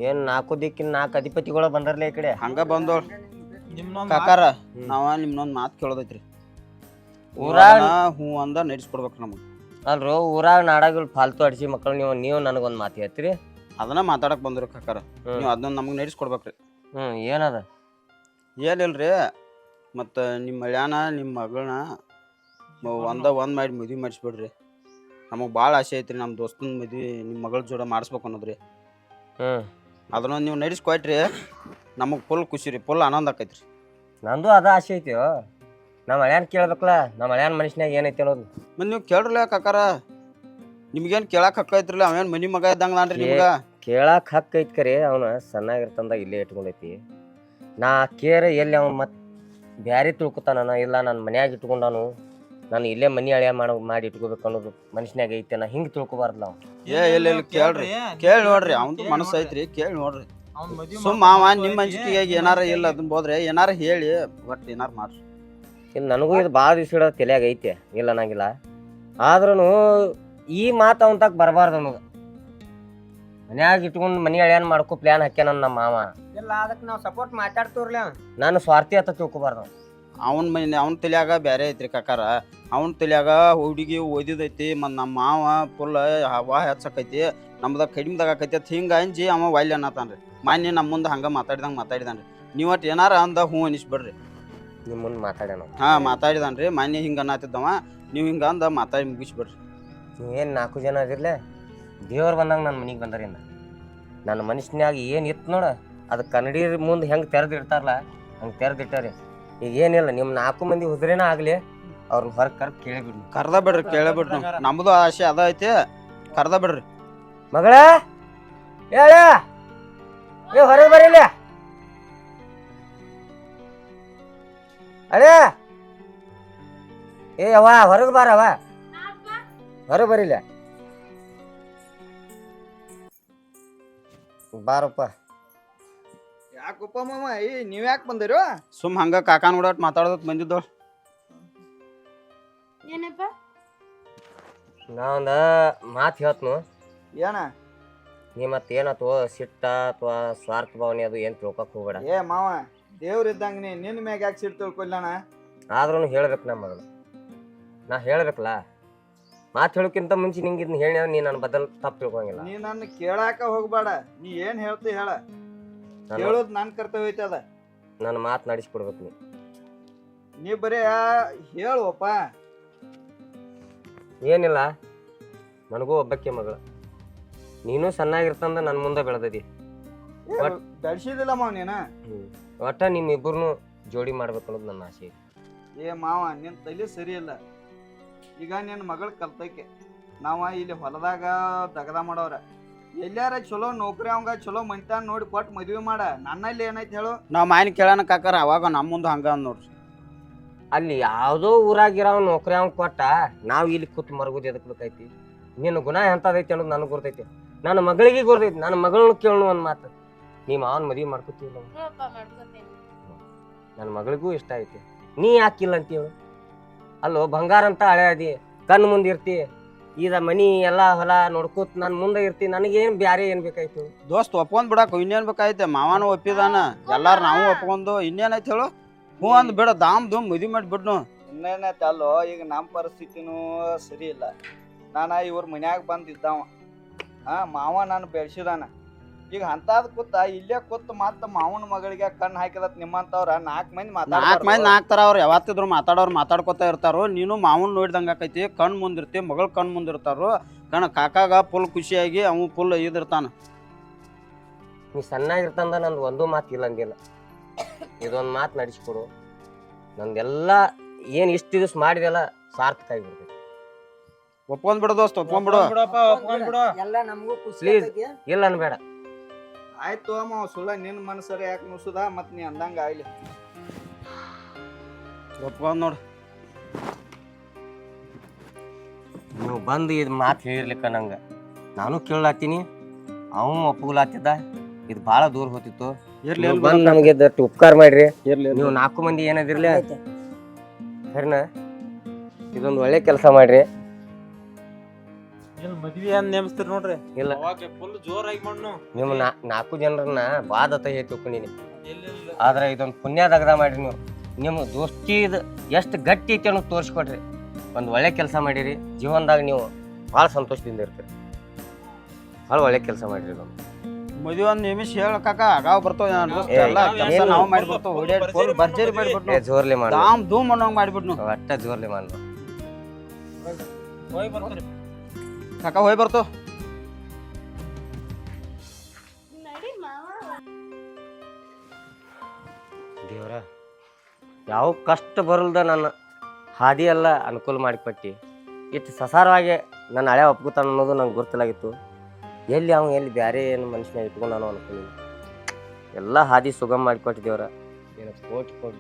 ಏನು ನಾಲ್ಕು ದಿಕ್ಕಿನ ನಾಲ್ಕು ಅಧಿಪತಿಗಳು ಬಂದರ್ಲೆ ಈ ಕಡೆ? ಹಂಗ ಬಂದೋಳ್. ಕಾಕಾರ. ನಾವ ನಿಮ್ನೊಂದ್ ಮಾತು ಕೇಳೋದೈತ್ರಿ. ಊರಾಗ ಊರಾಗ ಹೂ ಅಂದ ನಡೆಸ್ಕೊಡ್ಬೇಕು ನಮಗ್. ಅಲ್ರೋ ಊರಾಗ ನಾಡಾಗ ಫಾಲ್ತು ಅಡಿಸಿ ಮಕ್ಕಳು ನೀವು ನೀವು ನನಗೊಂದು ಮಾತು ಹೇಳ್ತೀರಿ? ಅದನ್ನ ಮಾತಾಡಕ್ ಬಂದ್ರಿ ಕಾಕಾರ. ನೀವು ಅದನ್ನ ನಮಗ್ ನಡೆಸ್ಕೊಡ್ಬೇಕ್ರಿ. ಹ್ಮ್ ಏನದ? ಏನಿಲ್ರಿ ಮತ್ತ ನಿಮ್ಮ ಮಳ್ಯಾನ ನಿಮ್ಮ ಮಗಳನ್ನ ಒಂದ ಒಂದ್ ಮಾಡಿ ಮದ್ವಿ ಮಾಡಿಸ್ಬಿಡ್ರಿ. ನಮಗ್ ಭಾಳ ಆಸೆ ಐತ್ರಿ ನಮ್ಮ ದೋಸ್ತನ ಮದ್ವೆ ನಿಮ್ಮ ಮಗಳ ಜೋಡ ಮಾಡಿಸ್ಬೇಕು ಅನ್ನೋದ್ರಿ. ಹ್ಞೂ ಅದನ್ನ ನೀವು ನಡೆಸ್ಕೊಟ್ರಿ ನಮಗೆ ಫುಲ್ ಖುಷಿ ರೀ ಫುಲ್ ಆನಂದ ಆಕೈತ್ರಿ. ನಂದು ಅದ ಆಸೆ ಐತಿ ನಮ್ಮ ಹಳ್ಯಾನ್ ಕೇಳ್ಬೇಕಲ್ಲ ನಮ್ಮ ಹಳ್ಯಾನ್ ಮನುಷ್ಯನಾಗ ಏನೈತಿ ಅನ್ನೋದು. ಮತ್ ನೀವು ಕೇಳ್ರಲ್ಲ ಕಾಕಾರ ನಿಮ್ಗೇನ್ ಹಕ್ಕ ಹಕ್ಕೈತ್ರಿಲ್ಲ ಅವೇನು ಮನಿ ಮಗ ಇದ್ದಂಗ ಕೇ- ನಿಮ್ಗ? ಕೇಳಕ್ಕೆ ಹಕ್ಕ ಐತಿ ಕರೆ ಅವನ ಸಣ್ಣಾಗಿರ್ತಂದಾಗ ಇಲ್ಲೇ ಇಟ್ಕೊಂಡೈತಿ. ನಾ ಕೇರ ಎಲ್ಲಿ ಅವ್ನು ಮತ್ತೆ ಬ್ಯಾರೆ ತಿಳ್ಕೊತಾನ ಇಲ್ಲ ನನ್ನ ಮನ್ಯಾಗ ಇಟ್ಕೊಂಡಾನು. ನಾನು ಇಲ್ಲೇ ಮನಿ ಹಳೆಯ ಮಾಡೋ ಮಾಡಿ ಇಟ್ಕೋಬೇಕು ಅನ್ನೋದು ಮನುಷ್ಯನಾಗ ಐತೆ ನಾ ಹಿಂಗೆ ತಿಳ್ಕೊಬಾರ್ದು ನಾವು ಏ ಇಲ್ಲ ಇಲ್ಲ ಕೇಳ್ರಿ ಕೇಳಿ ನೋಡ್ರಿ ಅವಂದು ಮನಸ್ಸು ಐತ್ರಿ ಕೇಳಿ ನೋಡ್ರಿ. ಸುಮ್ ಸುಮ್ಮ ಅವ ನಿಮ್ಮ ಅಂಜಿಕೆಗೆ ಏನಾರ ಇಲ್ಲ ಅದನ್ನ ಹೋದ್ರೆ ಏನಾರ ಹೇಳಿ ಬಟ್ ಏನಾರ ಮಾಡ್ರಿ. ಇಲ್ಲಿ ನನಗೂ ಇದು ಭಾಳ ದಿವಸ ಇಡೋದು ತಲೆಯಾಗ ಐತೆ ಇಲ್ಲ ಅನ್ನಂಗಿಲ್ಲ ಆದ್ರೂ ಈ ಮಾತು ಅವನ ತಕ್ಕ ಬರಬಾರ್ದು ಅನ್ನೋದು ಮನ್ಯಾಗ ಇಟ್ಕೊಂಡು ಮನಿ ಹಳ್ಯಾನ್ ಮಾಡ್ಕೊ ಪ್ಲ್ಯಾನ್ ಹಾಕ್ಯಾನ ನಮ್ಮ ಮಾವ. ಇಲ್ಲ ಅದಕ್ಕೆ ನಾವು ಸಪೋರ್ಟ್ ಮಾತಾಡ್ತೀವ್ರಲ್ಲ ನಾನು ಸ್ವಾರ್ಥಿ ಅಂತ ತಿಳ್ಕೊಬಾರ್ದು ಅವನ ಮನೆ ಅವನ ತಲೆಯಾಗ ಬೇರೆ ಐತ್ರಿ ಕಕ್ಕಾರ ಅವನ ತಲೆಯಾಗ ಹುಡುಗಿ ಓದಿದೈತಿ ಮತ್ತು ನಮ್ಮ ಮಾವ ಫುಲ್ ಹವಾ ಹೆಚ್ಚಕೈತಿ ನಮ್ದು ಕಡಿಮೆದಾಗ ಆಕೈತಿ ಅಂತ ಹಿಂಗೆ ಅಂಜಿ ಅವ ವೈಲ್ ರೀ ಮಾನ್ಯ ನಮ್ಮ ಮುಂದೆ ಹಂಗೆ ಮಾತಾಡಿದಂಗೆ ಮಾತಾಡಿದಾನ್ರಿ. ನೀವು ಒಟ್ಟು ಏನಾರ ಅಂದ ಹ್ಞೂ ಅನಿಸ್ಬಿಡ್ರಿ ನಿಮ್ಮ ಮುಂದೆ ಮಾತಾಡ್ಯಾನ ಹಾಂ ಮಾತಾಡಿದಾನ್ರಿ. ಮಾನ್ಯ ಹಿಂಗೆ ಅನ್ನತ್ತಿದ್ದವ. ನೀವು ಹಿಂಗೆ ಅಂದ ಮಾತಾಡಿ ಮುಗಿಸ್ಬಿಡ್ರಿ ಏನು ನಾಲ್ಕು ಜನ ಅದಿರ್ಲೆ? ದೇವ್ರು ಬಂದಂಗ ನನ್ನ ಮನೆಗೆ ಬಂದರಿಂದ ನನ್ನ ಮನುಷ್ಯನಾಗ ಏನು ಇತ್ತು ನೋಡ. ಅದು ಕನ್ನಡಿ ಮುಂದೆ ಹೆಂಗೆ ತೆರೆದಿಡ್ತಾರಲ್ಲ ಹಂಗೆ ತೆರೆದಿಟ್ಟಾರೆ. ಈಗ ಏನಿಲ್ಲ ನಿಮ್ಮ ನಾಲ್ಕು ಮಂದಿ ಹುದ್ರೇನ ಆಗ್ಲಿ ಅವ್ರನ್ನ ಹೊರಗೆ ಕರ್ ಕೇಳಬಿಡ್ರಿ. ಕರ್ದ ಬಿಡ್ರಿ ಕೇಳೇ ಬಿಡ್ರಿ ನಮ್ದು ಆಸೆ ಅದ ಐತಿ ಕರ್ದ ಬಿಡ್ರಿ. ಮಗಳ ಹೇಳ ಏ ಹೊರಗೆ ಬರೀಲ್ಲ ಅಳೆ ಏ ಅವ್ವ ಹೊರಗೆ ಬಾರವ ಹೊರಗೆ ಬರೀಲ್ಲ ಬಾರಪ್ಪ. ಯಾಕಪ್ಪ ಮಾಮ? ಏ ನೀವ್ ಯಾಕೆ ಬಂದಿರೋ? ಸುಮ್ ಹಂಗ ಕಾಕಾನ ಕೂಡ ಮಾತಾಡೋದಕ್ ಬಂದಿದ್ದೋ. ಏನಪ್ಪ? ನಾ ಒಂದು ಮಾತು ಹೇಳ್ತನು. ಏನ? ನೀ ಮತ್ತೆ ಏನತ್ತು ಸಿಟ್ಟ ಅಥವಾ ಸ್ವಾರ್ಥ ಭಾವನೆ ಅದು ಏನು ತಿಳ್ಕೊಕ್ ಹೋಗ್ಬೇಡ. ಏ ಮಾವ ದೇವ್ರ ಇದ್ದಂಗ ನೀ ನಿನ್ ಮ್ಯಾಗ ಯಾಕೆ ಸಿಟ್ಟು ತಿಳ್ಕೊಲ್ಲಣ ಆದ್ರೂ ಹೇಳ್ಬೇಕು ನಮ್ಮ ಮಗಳು ನಾ ಹೇಳ್ಬೇಕಲ್ಲ? ಮಾತು ಹೇಳೋಕ್ಕಿಂತ ಮುಂಚೆ ನಿಂಗೆ ಇದನ್ನ ಹೇಳಿ ನೀ ನನ್ನ ಬದಲು ತಪ್ಪು ತಿಳ್ಕೊಂಗಿಲ್ಲ ನೀ ನನ್ನ ಕೇಳಾಕ ಹೋಗ್ಬೇಡ. ನೀ ಏನ್ ಹೇಳ್ತಿ ಹೇಳ. ಹೇಳೋದ್ ನನ್ನ ಕರ್ತವ್ಯ ಐತೆ ಅದ. ನನ್ನ ಮಾತು ನಡೆಸ್ಕೊಡ್ಬೇಕು ನೀ. ನೀ ಬರೇ ಹೇಳುವಪ್ಪ. ಏನಿಲ್ಲ ನನಗೂ ಒಬ್ಬಕ್ಕೆ ಮಗಳು. ನೀನು ಸಣ್ಣಾಗಿರ್ತಂದ ನನ್ನ ಮುಂದೆ ಬೆಳೆದದಿ. ಒಟ್- ಬೆಳ್ಸಿದಿಲ್ಲ ಮಾವ ನೀನ. ಒಟ್ಟ ನಿಮ್ಮಿಬ್ಬರನ್ನು ಜೋಡಿ ಮಾಡ್ಬೇಕು ಅನ್ನೋದು ನನ್ನ ಆಸೆ ಐತಿ. ಏ ಮಾವ ನಿನ್ನ ತಲೆ ಸರಿ ಇಲ್ಲ. ಈಗ ನಿನ್ನ ಮಗಳ ಕಲ್ತಕ್ಕೆ ನಾವ ಇಲ್ಲಿ ಹೊಲದಾಗ ದಗದ ಮಾಡವ್ರ. ಎಲ್ಲಾರ ಚಲೋ ನೌಕರಿ ಅವಂಗ ಚಲೋ ಮನಿತಾನ ನೋಡಿ ಕೊಟ್ಟು ಮದ್ವೆ ಮಾಡ. ನನ್ನಲ್ಲಿ ಏನೈತಿ ಹೇಳು? ನಾವ್ ಮಾಯನ್ ಕೇಳೋಣ ಕಾಕರ ಅವಾಗ ನಮ್ಮ ಮುಂದೆ ಹಂಗ ಅಂದ್ ನೋಡ್ರಿ. ಅಲ್ಲಿ ಯಾವುದೋ ಊರಾಗಿರೋ ನೌಕರಿ ಅವ್ನು ಕೊಟ್ಟ ನಾವು ಇಲ್ಲಿ ಕೂತ್ ಮರಗೋದು ಎದಕ್ ಬೇಕೈತಿ ನಿನ್ನ ಗುಣ ಎಂತದೈತಿ ಅನ್ನೋದು ನನಗೆ ಗೊತ್ತೈತಿ. ನನ್ನ ಮಗಳಿಗೆ ಗುರ್ತೈತಿ ನನ್ನ ಮಗಳನ್ನ ಕೇಳೋಣ ಒಂದು ಮಾತು. ನೀ ಮಾವನ ಮದುವೆ ಹ್ಞೂಪ್ಪ ಮಾಡ್ಕೋತೀನಿ. ನನ್ನ ಮಗಳಿಗೂ ಇಷ್ಟ ಐತಿ. ನೀ ಯಾಕಿಲ್ಲ ಅಂತೀವಿ ಅಲ್ಲೋ ಬಂಗಾರ ಅಂತ ಹಳೆ ಅದಿ ಕಣ್ಣು ಮುಂದೆ ಈಗ ಮನಿ ಎಲ್ಲ ಹೊಲ ನೋಡ್ಕೋತ ನಾನು ಮುಂದೆ ಇರ್ತೀನಿ ನನಗೇನು ಬ್ಯಾರೆ ಏನು ಬೇಕಾಯ್ತು? ದೋಸ್ತ್ ಒಪ್ಕೊಂಡ್ ಬಿಡಾಕ ಇನ್ನೇನ್ ಬೇಕಾಯ್ತೆ ಮಾವನು ಒಪ್ಪಿದಾನ. ಎಲ್ಲಾರು ನಾವು ಒಪ್ಕೊಂಡು ಇನ್ನೇನೈತೆ ಹೇಳು? ಹ್ಞೂ ಅಂದ್ ಬಿಡ ದಾಮ್ ದುಮ್ ಮದಿ ಮಾಡಿ ಬಿಡ್ನು. ಇನ್ನೇನೈತೆ ಅಲ್ಲೋ ಈಗ ನಮ್ಮ ಪರಿಸ್ಥಿತಿನೂ ಸರಿ ಇಲ್ಲ. ನಾನು ಇವ್ರ ಮನ್ಯಾಗ ಬಂದಿದ್ದಾವ. ಹಾ ಮಾವ ನಾನು ಬೆಳ್ಸಿದಾನ. ಈಗ ಅಂತಾದ್ ಕೂತ ಇಲ್ಲೇ ಕೂತ್ ಮತ್ತ ಮಾವನ ಮಗಳಿಗೆ ಕಣ್ಣು ಹಾಕಿದತ್ ನಿಮ್ಮಂತವ್ರ ನಾಲ್ಕು ಮಂದಿ ನಾಲ್ಕು ಮಂದಿ. ನಾಲ್ಕು ತರ ಅವ್ರು ಯಾವತ್ತಿದ್ರು ಮಾತಾಡೋರು ಮಾತಾಡ್ಕೊತ ಇರ್ತಾರೋ. ನೀನು ಮಾವನ್ ನೋಡಿದಂಗ ಆಕೈತಿ ಕಣ್ ಮುಂದಿರ್ತಿ ಮಗಳ ಕಣ್ ಮುಂದಿರ್ತಾರೋ. ಕಣ ಕಾಕಾಗ ಫುಲ್ ಖುಷಿಯಾಗಿ ಅವ್ ಫುಲ್ ಇದಿರ್ತಾನ. ನೀ ಸಣ್ಣಾಗಿರ್ತಂದ ನಂದು ಒಂದು ಮಾತು ಇಲ್ಲಂಗಿಲ್ಲ ಇದೊಂದು ಮಾತು ನಡೆಸ್ಕೊಡು. ನಂದೆಲ್ಲ ಏನು ಇಷ್ಟು ದಿವಸ ಮಾಡಿದೆಲ್ಲ ಸಾರ್ಥಕ ಆಗಿಬಿಡ್ತೈತಿ. ಒಪ್ಕೊಂಡ್ಬಿಡು ದೋಸ್ತ ಒಪ್ಕೊಂಡ್ಬಿಡು ಒಪ್ಕೊಂಡ್ ಬಿಡು. ಬಿಡಪ್ಪ ಒಪ್ಕೊಂಡ್ ಬಿಡು ಎಲ್ಲ ನಮಗೂ ಖುಷಿ. ಆಗ್ತೈತಿ. ಇಲ್ಲ ಅನ್ಬೇಡ. ಆಯ್ತು ಅಮ್ಮ ಸುಳ್ಳ ನಿನ್ನ ಮನಸ್ಸರ ಯಾಕೆ ನುಸುದ? ಮತ್ ನೀ ಅಂದಂಗ ಆಯ್ಲಿ ಒಪ್ಕೊಂಡ್ ನೋಡು. ನೀವು ಬಂದು ಇದು ಮಾತು ಹೇಳಿರ್ಲಿಕ್ಕ ನಂಗೆ. ನಾನು ಕೇಳಾತೀನಿ ಅವನು ಒಪ್ಪಗ್ಲಾತಿದ್ದ ಇದು ಭಾಳ ದೂರ ಹೋತಿತ್ತು. ಇರ್ಲಿ ನೀವು ಬಂದು ನಮಗೆ ದಟ್ಟು ಉಪಕಾರ ಮಾಡ್ರಿ. ಇರ್ಲಿ ನೀವು ನಾಲ್ಕು ಮಂದಿ ಏನದಿರ್ಲಿ ಸರಿನಾ? ಇದೊಂದು ಒಳ್ಳೆ ಕೆಲಸ ಮಾಡ್ರಿ. ಏನ್ ಮದ್ವಿ ಏನ್ ನೇಮಿಸ್ತೀರಿ ನೋಡ್ರಿ? ಇಲ್ಲ. ಅವಾಗ ಫುಲ್ ಜೋರಾಗಿ ಮಾಡ್ನು. ನಿಮ್ಮ ನಾ- ನಾಲ್ಕು ಜನರನ್ನ ಬಾಧತ ಹೇಳಿ ತಿಳ್ಕೊಂಡಿನಿ ಇಲ್ಲ ಇಲ್ಲ ಆದ್ರೆ ಇದೊಂದು ಪುಣ್ಯದಗದ ಮಾಡ್ರಿ ನೀವು. ನಿಮ್ಮ ದೋಸ್ತಿ ಎಷ್ಟು ಗಟ್ಟಿ ಐತಿ ಅನ್ನೋದು ತೋರಿಸ್ಕೊಡ್ರಿ. ಒಂದು ಒಳ್ಳೆ ಕೆಲಸ ಮಾಡಿರಿ. ಜೀವನದಾಗ ನೀವು ಭಾಳ ಸಂತೋಷದಿಂದ ಇರ್ತೀರಿ. ಭಾಳ ಒಳ್ಳೆ ಕೆಲಸ ಮಾಡಿರಿ ಇದೊಂದು ಮದುವೆ ಒಂದ್ ನಿಮಿಷ ಹೇಳ ಕಾಕ. ಆಗಾವ್ ಬರ್ತಾವ ಏ, ಎಲ್ಲ ಕೆಲಸ ಏನು? ನಾವು ಮಾಡಿಬಿಡ್ತಾವ ಓಡಾಡಿ ಫುಲ್ ಭರ್ಜರಿ ಏ ಮಾಡಿಬಿಟ್ನು. ಜೋರ್ಲಿ ಮಾಡಿ ದಾಮ್ ಧೂಮ್ ಅನ್ನೋಂಗ್ ಮಾಡಿಬಿಟ್ನು. ಒಟ್ಟ ಜೋರ್ಲಿ ಮಾಡಿ ಹೋಗಿ ಬರ್ತೀರಿ. ಕಾಕ ಹೋಗಿ ಬರ್ತು. ದೇವ್ರ ಯಾವ ಕಷ್ಟ ಬರಲ್ದ ನನ್ನ ಹಾದಿ ಎಲ್ಲ ಅನುಕೂಲ ಮಾಡಿಕೊಟ್ಟು. ಇಷ್ಟು ಸಸಾರವಾಗಿ ನನ್ನ ಹಳೆ ಒಪ್ಕೋತಾನ ಅನ್ನೋದು ನಂಗೆ ಗೊತ್ತಿಲ್ಲಾಗಿತ್ತು ಎಲ್ಲಿ ಅವ ಎಲ್ಲಿ ಬೇರೆ ಏನು ಮನುಷ್ಯನ ಇಟ್ಕೊಂಡು ನಾನು ಅನ್ಕೊಂಡೆ ಎಲ್ಲ ಹಾದಿ ಸುಗಮ ಮಾಡಿಕೊಟ್ಟಿದ್ದೇವ್ರ ಏನೋ ಏನು ಕೋಟಿ ಕೋಟಿ